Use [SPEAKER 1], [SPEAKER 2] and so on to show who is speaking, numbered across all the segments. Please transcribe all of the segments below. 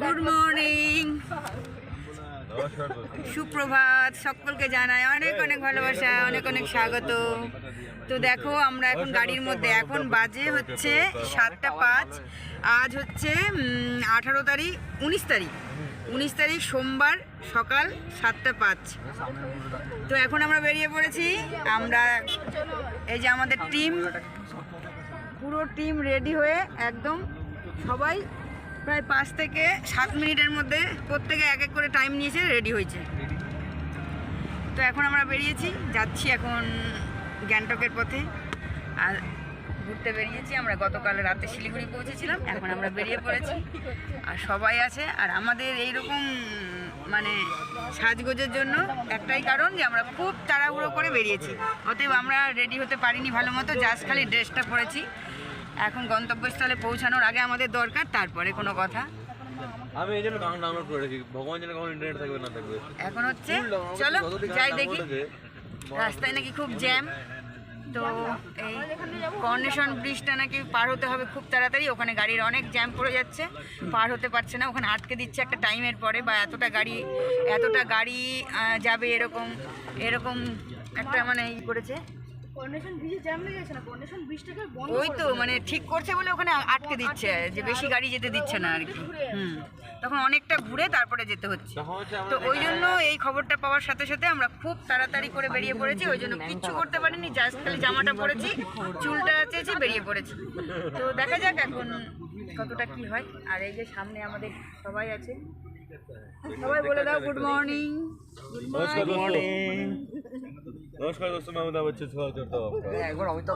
[SPEAKER 1] Good morning সুপ্রভাত, সকলকে জানাই অনেক অনেক ভালোবাসা, অনেক অনেক স্বাগত। তো দেখো, আমরা এখন গাড়ির মধ্যে, এখন বাজে হচ্ছে সাতটা পাঁচ। আজ হচ্ছে আঠারো তারিখ, উনিশ তারিখ। উনিশ তারিখ সোমবার সকাল সাতটা পাঁচ। তো এখন আমরা বেরিয়ে পড়েছি। আমরা এই যে আমাদের টিম পুরো টিম রেডি হয়ে একদম সবাই প্রায় পাঁচ থেকে সাত মিনিটের মধ্যে প্রত্যেকে এক এক করে টাইম নিয়েছে রেডি হয়েছে। তো এখন আমরা বেরিয়েছি, যাচ্ছি এখন গ্যাংটকের পথে। আর ঘুরতে বেরিয়েছি, আমরা গতকাল রাতে শিলিগুড়ি পৌঁছেছিলাম, এখন আমরা বেরিয়ে পড়েছি। আর সবাই আছে, আর আমাদের এইরকম মানে সাজগোজের জন্য একটাই কারণ যে আমরা খুব তাড়াহুড়ো করে বেরিয়েছি। অতএব আমরা রেডি হতে পারিনি ভালো মতো জাস্ট খালি ড্রেসটা পরেছি। এখন গন্তব্যস্থলে পৌঁছানোর আগে আমাদের দরকার তারপরে কোনো কথা।
[SPEAKER 2] আমি এই জন্য গান ডাউনলোড করে রেখেছি। ভগবান যেন কখন ইন্টারনেট থাকবে না থাকবে।
[SPEAKER 1] এখন হচ্ছে চলো যাই দেখি। রাস্তায় নাকি খুব জ্যাম তো এই কর্নেশন ব্রিজটা নাকি পার হতে হবে খুব তাড়াতাড়ি। ওখানে গাড়ির অনেক জ্যাম পড়ে যাচ্ছে। পার হতে পারছে না। ওখানে আটকে দিচ্ছে একটা টাইমের পরে বা এতটা গাড়ি এতটা গাড়ি যাবে এরকম এরকম একটা মানে ই করেছে। ওই তো মানে ঠিক করছে বলে ওখানে আটকে দিচ্ছে যে বেশি গাড়ি যেতে দিচ্ছে না আর কি। হুম। তখন অনেকটা ঘুরে তারপরে যেতে হচ্ছে। তো ওই জন্য এই খবরটা পাওয়ার সাথে সাথে আমরা খুব তাড়াতাড়ি করে বেরিয়ে পড়েছি ওই জন্য কিচ্ছু করতে পারিনি জাস্ট খালি জামাটা পরেছি চুলটা চেয়েছি বেরিয়ে পড়েছি। তো দেখা যাক এখন কতটা কি হয়। আর এই যে সামনে আমাদের সবাই আছে। সবাই বলে দাও গুড মর্নিং
[SPEAKER 2] গুড মর্নিং नमस्कार दोस्तों मैं अमिताभ बच्चन स्वागत करता हूँ आपका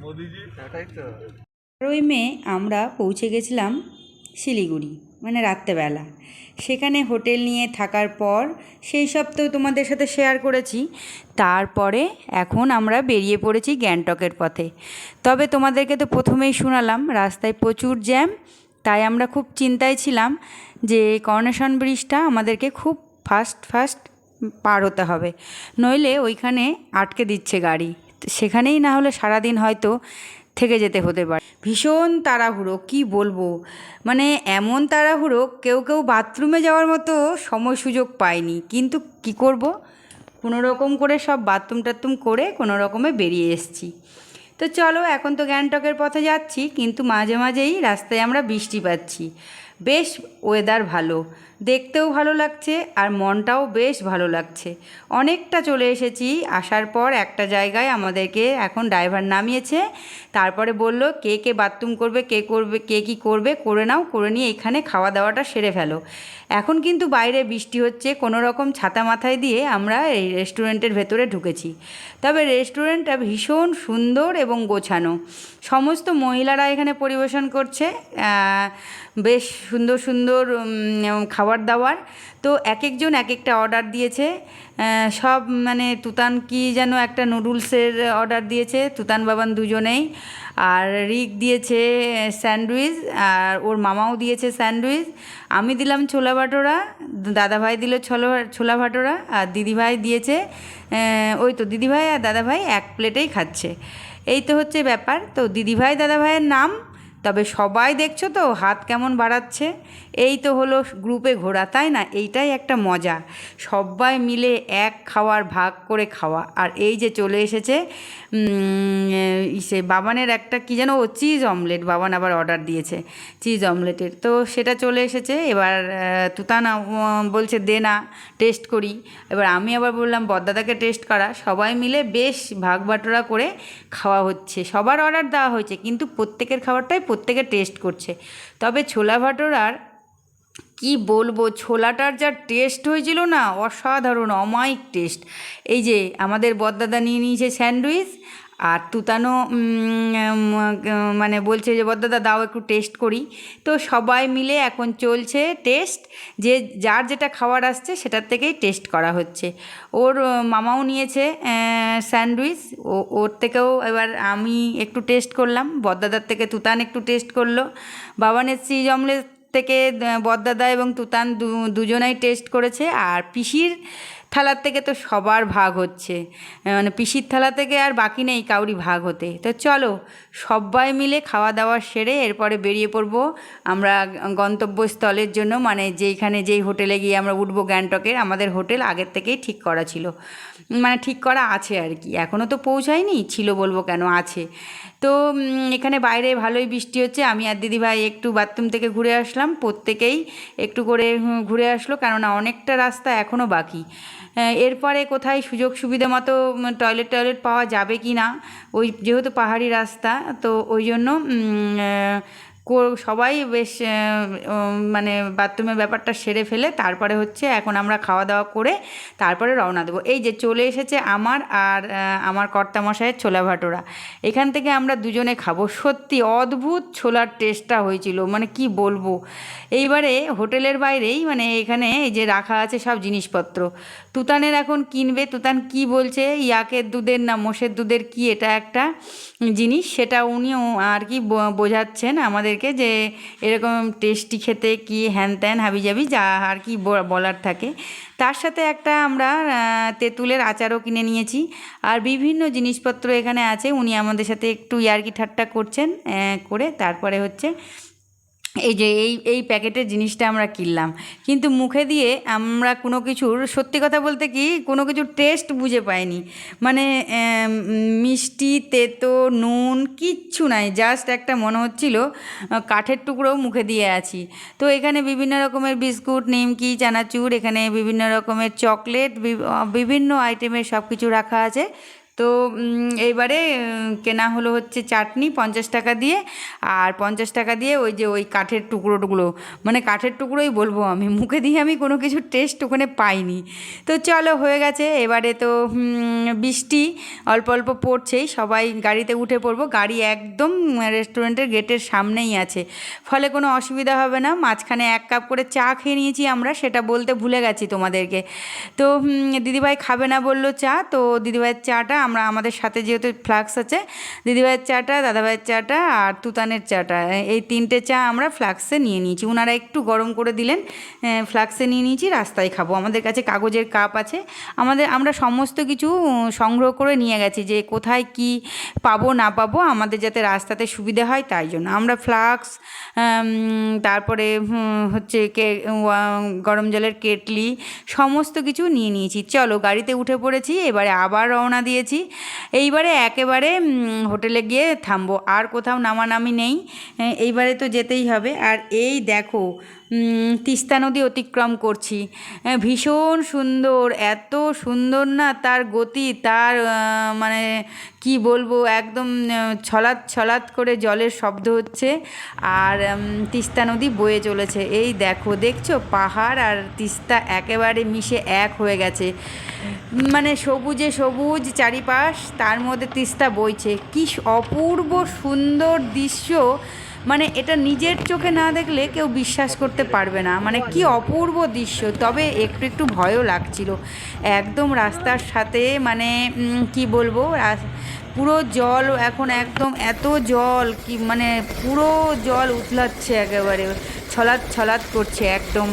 [SPEAKER 2] मोदी जी
[SPEAKER 3] তেরোই মে আমরা পৌঁছে গেছিলাম শিলিগুড়ি মানে রাত্রেবেলা সেখানে হোটেল নিয়ে থাকার পর সেই সব তো তোমাদের সাথে শেয়ার করেছি তারপরে এখন আমরা বেরিয়ে পড়েছি গ্যাংটকের পথে তবে তোমাদেরকে তো প্রথমেই শোনালাম রাস্তায় প্রচুর জ্যাম তাই আমরা খুব চিন্তায় ছিলাম যে কর্নেশন ব্রিজটা আমাদেরকে খুব ফাস্ট ফাস্ট পার হতে হবে। নইলে ওইখানে আটকে দিচ্ছে গাড়ি। সেখানেই না হলে সারাদিন হয়তো থেকে যেতে হতে পারে। ভীষণ তাড়াহুড়ো, কি বলব? মানে এমন তাড়াহুড়ো, কেউ কেউ বাথরুমে যাওয়ার মতো সময় সুযোগ পায়নি। কিন্তু কি করব? কোনো রকম করে সব বাথরুম টাথরুম করে কোনো রকমে বেরিয়ে এসেছি। তো চলো, এখন তো গ্যাংটকের পথে যাচ্ছি, কিন্তু মাঝে মাঝেই রাস্তায় আমরা বৃষ্টি পাচ্ছি। বেশ ওয়েদার ভালো। দেখতেও ভালো লাগছে আর মনটাও বেশ ভালো লাগছে। অনেকটা চলে এসেছি আসার পর একটা জায়গায় আমাদেরকে এখন ড্রাইভার নামিয়েছে। তারপরে বলল কে কে বাথরুম করবে কে করবে কে কী করবে করে নাও করে নিয়ে এখানে খাওয়া দাওয়াটা সেরে ফেলো। এখন কিন্তু বাইরে বৃষ্টি হচ্ছে কোনো রকম ছাতা মাথায় দিয়ে আমরা এই রেস্টুরেন্টের ভেতরে ঢুকেছি। তবে রেস্টুরেন্টটা ভীষণ সুন্দর এবং গোছানো। সমস্ত মহিলারা এখানে পরিবেশন করছে। বেশ সুন্দর সুন্দর উম, খাবার দাবার। তো এক একজন এক একটা অর্ডার দিয়েছে সব মানে তুতান কি যেন একটা নুডলসের অর্ডার দিয়েছে। তুতান বাবান দুজনেই। আর রিক দিয়েছে স্যান্ডউইচ। আর ওর মামাও দিয়েছে স্যান্ডউইচ। আমি দিলাম ছোলা ভাটোরা দাদাভাই দিল ছোলা ছোলা ভাটোরা। আর দিদিভাই দিয়েছে ওই তো দিদিভাই আর দাদাভাই এক প্লেটেই খাচ্ছে। এই তো হচ্ছে ব্যাপার। তো দিদিভাই দাদাভাইয়ের নাম। তবে সবাই দেখছ তো, হাত কেমন বাড়াচ্ছে। এই তো হলো গ্রুপে ঘোরা, তাই না? এইটাই একটা মজা। সবাই মিলে এক খাওয়ার ভাগ করে খাওয়া। আর এই যে চলে এসেছে সে বাবানের একটা কি যেন, ও চিজ অমলেট, বাবান আবার অর্ডার দিয়েছে চিজ অমলেটের। তো সেটা চলে এসেছে, এবার তুতানা বলছে, দে না, টেস্ট করি। এবার আমি আবার বললাম, বদ্দাদাকে টেস্ট করা। সবাই মিলে বেশ ভাগ বাটোরা করে খাওয়া হচ্ছে। সবার অর্ডার দেওয়া হয়েছে, কিন্তু প্রত্যেকের খাবারটাই প্রত্যেকে টেস্ট করছে। তবে ছোলা ভাটোরার কি বলব? ছোলাটার যা টেস্ট হয়েছিল না, অসাধারণ, অমায়িক টেস্ট এই যে আমাদের বদদাদা নিয়ে নিয়েছে স্যান্ডউইচ আর তুতানো মানে বলছে যে, বদদাদা, দাও একটু টেস্ট করি। তো সবাই মিলে এখন চলছে টেস্ট যে, যার যেটা খাবার আসছে, সেটার থেকেই টেস্ট করা হচ্ছে। ওর, মামাও নিয়েছে স্যান্ডউইচ ও, ওর থেকেও এবার আমি একটু টেস্ট করলাম। বদদাদার থেকে তুতান একটু টেস্ট করল। বাবানের চিজ অমলেট থেকে বদ্দাদা এবং তুতান দুজনাই টেস্ট করেছে আর পিসির থালার থেকে তো সবার ভাগ হচ্ছে। মানে পিসির থালা থেকে আর বাকি নেই কাউরি ভাগ হতে। তো চলো সবাই মিলে খাওয়া দাওয়া সেরে এরপরে বেরিয়ে পড়ব আমরা গন্তব্যস্থলের জন্য। মানে যেইখানে যেই হোটেলে গিয়ে আমরা উঠবো গ্যাংটকের, আমাদের হোটেল আগের থেকেই ঠিক করা ছিল। মানে ঠিক করা আছে আর কি। এখনও তো পৌঁছায়নি, ছিল বলব কেন আছে। তো এখানে বাইরে ভালোই বৃষ্টি হচ্ছে। আমি আর দিদিভাই একটু বাথরুম থেকে ঘুরে আসলাম। প্রত্যেকেই একটু করে ঘুরে আসলো। কেননা অনেকটা রাস্তা এখনও বাকি। এরপরে কোথায় সুযোগ সুবিধা মতো টয়লেট টয়লেট পাওয়া যাবে কি না? ওই যেহেতু পাহাড়ি রাস্তা, তো ওই জন্য সবাই বেশ মানে বাথরুমের ব্যাপারটা সেরে ফেলে, তারপরে হচ্ছে এখন আমরা খাওয়া দাওয়া করে তারপরে রওনা দেবো। এই যে চলে এসেছে আমার আর আমার কর্তামশায়ের ছোলা ভাটোরা। এখান থেকে আমরা দুজনে খাব। সত্যি অদ্ভুত ছোলার টেস্টটা হয়েছিল মানে কি বলব? এইবারে হোটেলের বাইরেই মানে এখানে এই যে রাখা আছে সব জিনিসপত্র। তুতানের এখন কিনবে, তুতান কি বলছে? ইয়াকের দুধের না মোষের দুধের কি এটা একটা? জিনিস, সেটা উনিও আর কি বোঝাচ্ছেন আমাদেরকে যে এরকম টেস্টি খেতে কি হ্যান ত্যান হাবি যাবি যা আর কি বলার থাকে। তার সাথে একটা আমরা তেঁতুলের আচারও কিনে নিয়েছি। আর বিভিন্ন জিনিসপত্র এখানে আছে, উনি আমাদের সাথে একটু ইয়ার্কি ঠাট্টা করছেন করে। তারপরে হচ্ছে এই যে এই এই প্যাকেটের জিনিসটা আমরা কিনলাম। কিন্তু মুখে দিয়ে আমরা কোনো কিছুর, সত্যি কথা বলতে কি, কোনো কিছুর টেস্ট বুঝে পাইনি। মানে মিষ্টি, তেতো, নুন, কিচ্ছু নাই। জাস্ট একটা মনে হচ্ছিল কাঠের টুকরো মুখে দিয়ে আছি। তো এখানে বিভিন্ন রকমের বিস্কুট, নিমকি, চানাচুর, এখানে বিভিন্ন রকমের চকলেট বিভিন্ন আইটেমের সব কিছু রাখা আছে। তো এইবারে কেনা হলো হচ্ছে চাটনি পঞ্চাশ টাকা দিয়ে। আর পঞ্চাশ টাকা দিয়ে ওই যে ওই কাঠের টুকরো টুকরো মানে কাঠের টুকরোই বলব আমি, মুখে দিয়ে আমি কোনো কিছু টেস্ট ওখানে পাইনি। তো চলো হয়ে গেছে, এবারে তো বৃষ্টি অল্প অল্প পড়ছেই, সবাই গাড়িতে উঠে পড়ব, গাড়ি একদম রেস্টুরেন্টের গেটের সামনেই আছে। ফলে কোনো অসুবিধা হবে না, মাঝখানে এক কাপ করে চা খেয়ে নিয়েছি আমরা, সেটা বলতে ভুলে গেছি তোমাদেরকে। তো দিদিভাই খাবে না বলল চা, তো দিদিভাইয়ের চাটা আমরা আমাদের সাথে যেহেতু ফ্লাক্স আছে, দিদিভাইয়ের চাটা, দাদাভাইয়ের চাটা আর তুতানের চাটা, এই তিনটে চা আমরা ফ্লাক্সে নিয়ে নিয়েছি। ওনারা একটু গরম করে দিলেন ফ্লাক্সে নিয়ে নিয়েছি, রাস্তায় খাব। আমাদের কাছে কাগজের কাপ আছে। আমাদের, আমরা সমস্ত কিছু সংগ্রহ করে নিয়ে গেছি যে কোথায় কি পাবো, না পাবো, আমাদের যাতে রাস্তাতে সুবিধা হয় তাই জন্য। আমরা ফ্লাক্স তারপরে হচ্ছে কে গরম জলের কেটলি, সমস্ত কিছু নিয়ে নিয়েছি। চলো, গাড়িতে উঠে পড়েছি, এবারে আবার রওনা দিয়েছি। এইবারে একেবারে হোটেলে গিয়ে থামবো। আর কোথাও নামানামি নেই। এইবারে তো যেতেই হবে। আর এই দেখো তিস্তা নদী অতিক্রম করছি। ভীষণ সুন্দর, এত সুন্দর না তার গতি, তার মানে কি বলব, একদম ছলাৎ ছলাৎ করে জলের শব্দ হচ্ছে আর তিস্তা নদী বয়ে চলেছে। এই দেখো, দেখছ? পাহাড় আর তিস্তা একেবারে মিশে এক হয়ে গেছে। মানে সবুজে সবুজ চারিপাশ, তার মধ্যে তিস্তা বইছে। কি অপূর্ব সুন্দর দৃশ্য। মানে এটা নিজের চোখে না দেখলে কেউ বিশ্বাস করতে পারবে না। মানে কি অপূর্ব দৃশ্য। তবে একটু একটু ভয়ও লাগছিল। একদম রাস্তার সাথে মানে কি বলব? পুরো জল এখন একদম এত জল কি মানে পুরো জল উতলাচ্ছে একেবারে। ছলাৎ ছলাৎ করছে একদম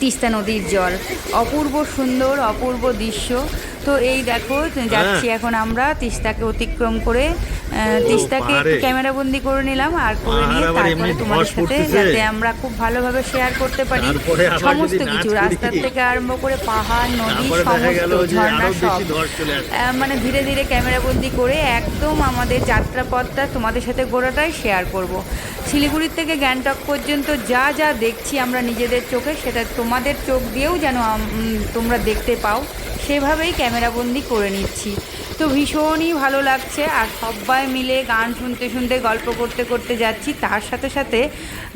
[SPEAKER 3] তিস্তা নদীর জল। অপূর্ব সুন্দর অপূর্ব দৃশ্য। তো এই দেখো যাচ্ছি এখন আমরা তিস্তাকে অতিক্রম করে তিস্তাকে একটু
[SPEAKER 2] পাহাড়ে।
[SPEAKER 3] ক্যামেরাবন্দি করে নিলাম আর করে নিয়ে তারপরে তোমাদের সাথে যাতে আমরা খুব ভালোভাবে শেয়ার করতে পারি সমস্ত কিছু। রাস্তার থেকে আরম্ভ করে পাহাড় নদী সমস্ত ঝর্ণা সব মানে ধীরে ধীরে ক্যামেরাবন্দি করে একদম আমাদের যাত্রাপথটা তোমাদের সাথে গোড়াটাই শেয়ার করব। শিলিগুড়ির থেকে গ্যাংটক পর্যন্ত যা যা দেখছি আমরা নিজেদের চোখে সেটা তোমাদের চোখ দিয়েও যেন তোমরা দেখতে পাও সেভাবেই ক্যামেরাবন্দি করে নিচ্ছি তো ভীষণই ভালো লাগছে। আর সবাই মিলে গান শুনতে শুনতে গল্প করতে করতে যাচ্ছি। তার সাথে সাথে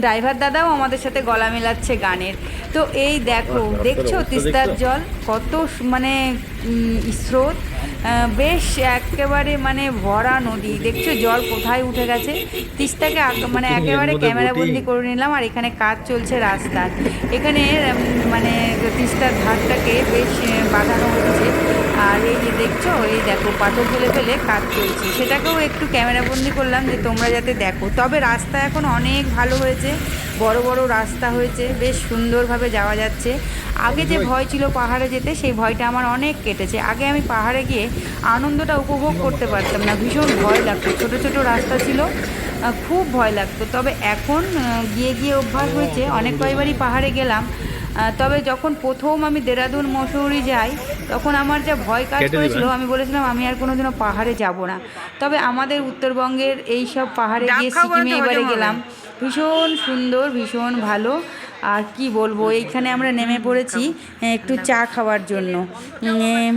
[SPEAKER 3] ড্রাইভার দাদাও আমাদের সাথে গলা মেলাচ্ছে গানের। তো এই দেখো দেখছ তিস্তার জল? কত মানে স্রোত। বেশ একেবারে মানে ভরা নদী। দেখছ জল কোথায় উঠে গেছে? তিস্তাকে মানে একেবারে ক্যামেরাবন্দি করে নিলাম। আর এখানে কাজ চলছে রাস্তার। এখানে মানে তিস্তার ধারটাকে বেশ বাঁধানো হচ্ছে। আর এই যে দেখছ এই দেখো পাথর ফেলে ফেলে কাজ চলছে। সেটাকেও একটু ক্যামেরাবন্দি করলাম যে তোমরা যাতে দেখো। তবে রাস্তা এখন অনেক ভালো হয়েছে। বড় বড় রাস্তা হয়েছে। বেশ সুন্দরভাবে যাওয়া যাচ্ছে। আগে যে ভয় ছিল পাহাড়ে যেতে সেই ভয়টা আমার অনেক কেটেছে। আগে আমি পাহাড়ে গিয়ে আনন্দটা উপভোগ করতে পারতাম না। ভীষণ ভয় লাগতো। ছোটো ছোটো রাস্তা ছিল। খুব ভয় লাগতো। তবে এখন গিয়ে গিয়ে অভ্যাস হয়েছে। অনেক কয়বারই পাহাড়ে গেলাম। তবে যখন প্রথম আমি দেরাদুন মসৌরি যাই তখন আমার যা ভয় কাজ করেছিল আমি বলেছিলাম আমি আর কোনোদিনও পাহাড়ে যাব না। তবে আমাদের উত্তরবঙ্গের এই সব পাহাড়ে গিয়ে সিকিমে এবারে গেলাম। ভীষণ সুন্দর ভীষণ ভালো। আর কি বলব এইখানে আমরা নেমে পড়েছি একটু চা খাওয়ার জন্য।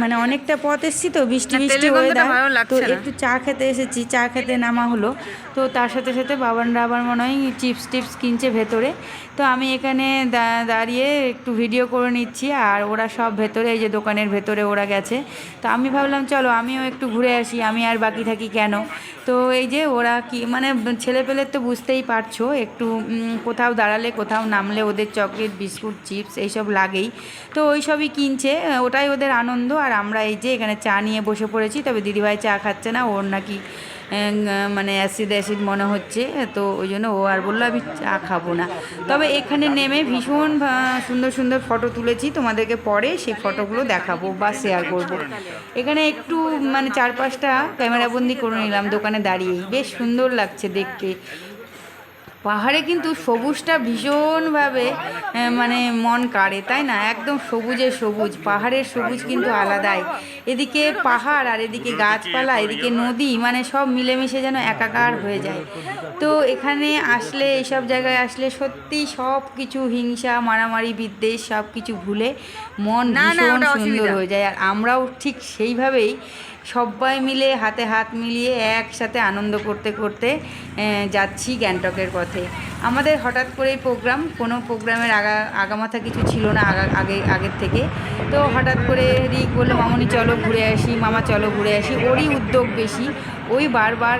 [SPEAKER 3] মানে অনেকটা পথ এসেছি তো বৃষ্টি
[SPEAKER 1] না,
[SPEAKER 3] বৃষ্টি ওয়েদার তো একটু চা খেতে এসেছি চা খেতে নামা হলো। তো তার সাথে সাথে বাবানরা আবার মনে হয় চিপস টিপস কিনছে ভেতরে। তো আমি এখানে দাঁড়িয়ে একটু ভিডিও করে নিচ্ছি আর ওরা সব ভেতরে এই যে দোকানের ভেতরে ওরা গেছে। তো আমি ভাবলাম চলো আমিও একটু ঘুরে আসি আমি আর বাকি থাকি কেন? তো এই যে ওরা কি মানে ছেলে পেলের তো বুঝতেই পারছ একটু কোথাও দাঁড়ালে কোথাও নামলে ওদের চকলেট, বিস্কুট, চিপস এইসব লাগেই। তো ওই সবই কিনছে ওটাই ওদের আনন্দ। আর আমরা এই যে এখানে চা নিয়ে বসে পড়েছি, তবে দিদিভাই চা খাচ্ছে না, ওর নাকি মানে অ্যাসিড অ্যাসিড মনে হচ্ছে, তো ওই জন্য ও আর বলল, আমি চা খাব না। তবে এখানে নেমে ভীষণ সুন্দর সুন্দর ফটো তুলেছি, তোমাদেরকে পরে সেই ফটোগুলো দেখাবো বা শেয়ার করব। এখানে একটু মানে চার পাঁচটা ক্যামেরাবন্দি করে নিলাম, দোকানে দাঁড়িয়েই। বেশ সুন্দর লাগছে দেখতে। পাহাড়ে কিন্তু সবুজটা ভীষণভাবে মানে মন কাড়ে তাই না? একদম সবুজে সবুজ পাহাড়ের সবুজ কিন্তু আলাদাই। এদিকে পাহাড় আর এদিকে গাছপালা এদিকে নদী মানে সব মিলেমিশে যেন একাকার হয়ে যায়। তো এখানে আসলে এইসব জায়গায় আসলে সত্যি সব কিছু হিংসা মারামারি বিদ্বেষ সব কিছু ভুলে মন ভীষণ সুন্দর হয়ে যায়। আর আমরাও ঠিক সেইভাবেই সবাই মিলে, হাতে হাত মিলিয়ে একসাথে আনন্দ করতে করতে যাচ্ছি গ্যাংটকের পথে। আমাদের হঠাৎ করেই প্রোগ্রাম, কোনো প্রোগ্রামের আগা, আগামাথা কিছু ছিল না আগা, আগে, আগের থেকে। তো হঠাৎ করে রিক বলল, মামনি, চলো ঘুরে আসি, মামা, চলো ঘুরে আসি। ওরই উদ্যোগ বেশি। ওই বারবার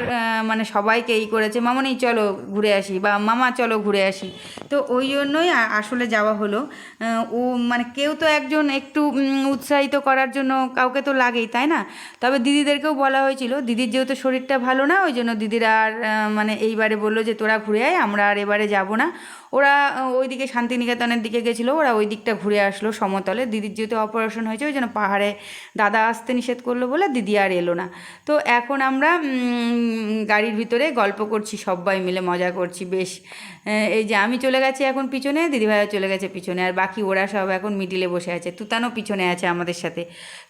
[SPEAKER 3] মানে সবাইকে এই করেছে, মামনি চলো ঘুরে আসি বা মামা চলো ঘুরে আসি। তো ওই জন্যই আসলে যাওয়া হলো। ও মানে কেউ তো একজন একটু উৎসাহিত করার জন্য কাউকে তো লাগেই, তাই না? তবে দিদিদেরকেও বলা হয়েছিল, দিদির যেহেতু শরীরটা ভালো না, ওই জন্য দিদিরা আর মানে এইবারে বলল যে তোরা ঘুরে আয়, আমরা আর এবারে যাব না। ওরা ওইদিকে শান্তিনিকেতনের দিকে গেছিল, ওরা ওই দিকটা ঘুরে আসলো সমতলে। দিদির যেহেতু অপারেশন হয়েছে, ওই জন্য পাহাড়ে দাদা আসতে নিষেধ করল বলে দিদি আর এলো না। তো এখন আমরা গাড়ির ভিতরে গল্প করছি সবাই মিলে মজা করছি, বেশ। এই যে আমি চলে গেছি এখন পিছনে, দিদিভাইও চলে গেছে পিছনে, আর বাকি ওরা সব এখন মিডিলে বসে আছে। তুতানো পিছনে আছে আমাদের সাথে।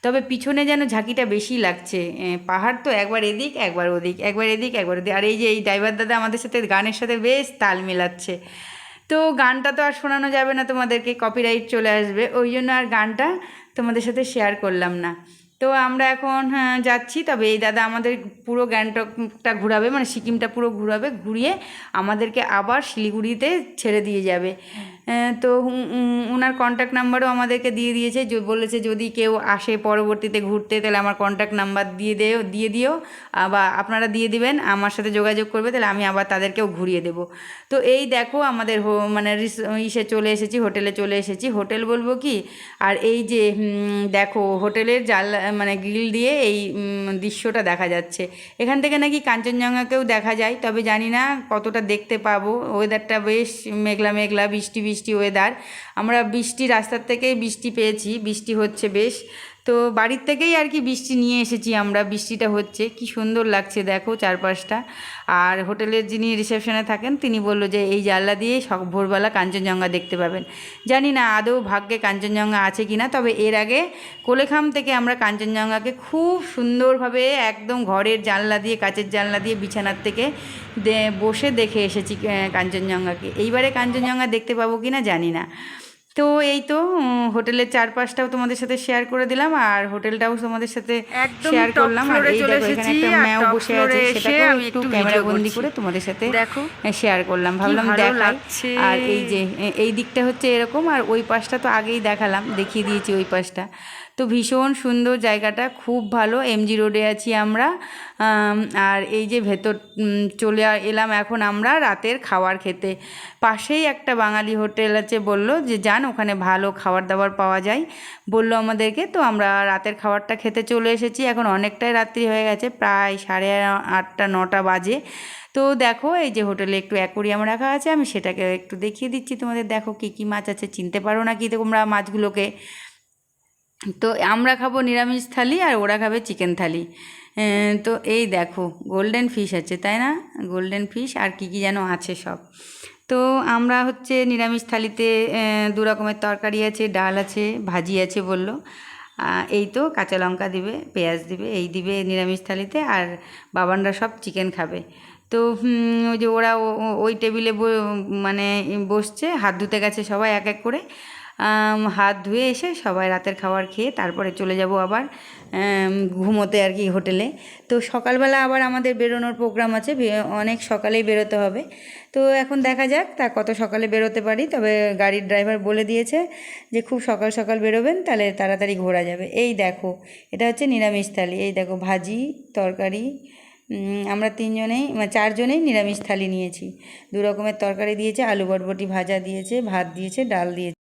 [SPEAKER 3] তবে পিছনে যেন ঝাঁকিটা বেশি লাগছে পাহাড় তো একবার এদিক, একবার ওদিক, একবার এদিক, একবার ওদিক। আর এই যে এই ড্রাইভার দাদা আমাদের সাথে গানের সাথে বেশ তাল মেলাচ্ছে। তো গানটা তো আর শোনানো যাবে না তোমাদেরকে কপিরাইট চলে আসবে। ওই জন্য আর গানটা তোমাদের সাথে শেয়ার করলাম না। তো আমরা এখন হ্যাঁ, যাচ্ছি। তবে এই দাদা আমাদের পুরো গ্যাংটকটা ঘুরাবে মানে সিকিমটা পুরো ঘুরাবে ঘুরিয়ে আমাদেরকে আবার শিলিগুড়িতে ছেড়ে দিয়ে যাবে। তো উম, উম, ওনার কন্ট্যাক্ট নাম্বারও আমাদেরকে দিয়ে দিয়েছে। বলেছে যদি কেউ আসে পরবর্তীতে ঘুরতে তাহলে আমার কন্ট্যাক্ট নাম্বার দিয়ে দেও দিয়ে দিও। বা আপনারা দিয়ে দিবেন আমার সাথে যোগাযোগ করবে তাহলে আমি আবার তাদেরকেও ঘুরিয়ে দেবো। তো এই দেখো আমাদের মানে ইসে চলে এসেছি হোটেলে চলে এসেছি। হোটেল বলব কি? আর এই যে দেখো হোটেলের জানলা মানে গ্রিল দিয়ে এই দৃশ্যটা দেখা যাচ্ছে। এখান থেকে নাকি কাঞ্চনজঙ্ঘাকেও দেখা যায় তবে জানি না কতটা দেখতে পাবো। ওয়েদারটা বেশ মেঘলা মেঘলা বৃষ্টি বৃষ্টি। ওয়েদার আমরা বৃষ্টি রাস্তার থেকেই বৃষ্টি পেয়েছি বৃষ্টি হচ্ছে বেশ। তো বাড়ির থেকেই আর কি বৃষ্টি নিয়ে এসেছি আমরা। বৃষ্টিটা হচ্ছে, কি সুন্দর লাগছে দেখো চারপাশটা। আর হোটেলের যিনি রিসেপশনে থাকেন, তিনি বলল যে এই জানলা দিয়ে সব ভোরবেলা কাঞ্চনজঙ্ঘা দেখতে পাবেন। জানি না আদৌ ভাগ্যে কাঞ্চনজঙ্ঘা আছে কি না তবে এর আগে কোলেখাম থেকে আমরা কাঞ্চনজঙ্ঘাকে খুব সুন্দরভাবে একদম ঘরের জানলা দিয়ে, কাচের জানলা দিয়ে, বিছানার থেকে বসে দেখে এসেছি কাঞ্চনজঙ্ঘাকে। এইবারে কাঞ্চনজঙ্ঘা দেখতে পাবো কি না জানি না। তো এই তো হোটেলের চারপাশটাও তোমাদের সাথে শেয়ার করে দিলাম আর হোটেলটাও তোমাদের সাথে শেয়ার করলাম। আর এই দেখো এখানে একটা ম্যাও বসে আছে
[SPEAKER 1] আমি
[SPEAKER 3] একটু ক্যামেরা বন্দি করে তোমাদের সাথে
[SPEAKER 1] দেখো।
[SPEAKER 3] শেয়ার করলাম। ভাবলাম দেখাই। আর এই যে এই দিকটা হচ্ছে এরকম আর ওই পাশটা তো আগেই দেখালাম দেখিয়ে দিয়েছি ওই পাশটা। তো ভীষণ সুন্দর জায়গাটা, খুব ভালো। এমজি রোডে আছি আমরা। আর এই যে ভেতর চলে এলাম এখন আমরা রাতের খাবার খেতে। পাশেই একটা বাঙালি হোটেল আছে বলল যে, যান, ওখানে ভালো খাবার দাবার পাওয়া যায়। বলল আমাদেরকে, তো আমরা রাতের খাবারটা খেতে চলে এসেছি। এখন অনেকটাই রাত্রি হয়ে গেছে, প্রায় সাড়ে আটটা, নটা বাজে। তো দেখো, এই যে হোটেলে একটু অ্যাকোরিয়াম রাখা আছে, আমি সেটাকে একটু দেখিয়ে দিচ্ছি তোমাদের। দেখো, কী কী মাছ আছে, চিনতে পারো না কি তোমরা মাছগুলোকে? তো আমরা খাব নিরামিষ থালি আর ওরা খাবে চিকেন থালি। তো এই দেখো গোল্ডেন ফিশ আছে, তাই না? গোল্ডেন ফিশ আর কি কি যেন আছে সব। তো আমরা হচ্ছে নিরামিষ থালিতে দু রকমের তরকারি আছে, ডাল আছে, ভাজি আছে বলল। এই তো কাঁচা লঙ্কা দিবে, পেঁয়াজ দিবে, এই দিবে নিরামিষ থালিতে আর বাবানরা সব চিকেন খাবে। তো ওই যে ওরা ওই টেবিলে মানে বসছে, হাত ধুতে গেছে সবাই এক এক করে। হাত ধুয়ে এসে সবাই রাতের খাবার খেয়ে তারপরে চলে যাব আবার ঘুমোতে আর কি হোটেলে। তো সকালবেলা আবার আমাদের বেরোনোর প্রোগ্রাম আছে অনেক সকালেই বেরোতে হবে। তো এখন দেখা যাক তা কত সকালে বেরোতে পারি, তবে গাড়ির ড্রাইভার বলে দিয়েছে যে খুব সকাল সকাল বেরোবেন, তাহলে তাড়াতাড়ি ঘোরা যাবে। এই দেখো, এটা হচ্ছে নিরামিষ থালি, এই দেখো ভাজি, তরকারি আমরা তিনজনেই চারজনেই নিরামিষ থালি নিয়েছি। দু রকমের তরকারি দিয়েছে, আলু বটবটি ভাজা দিয়েছে, ভাত দিয়েছে, ডাল দিয়েছে।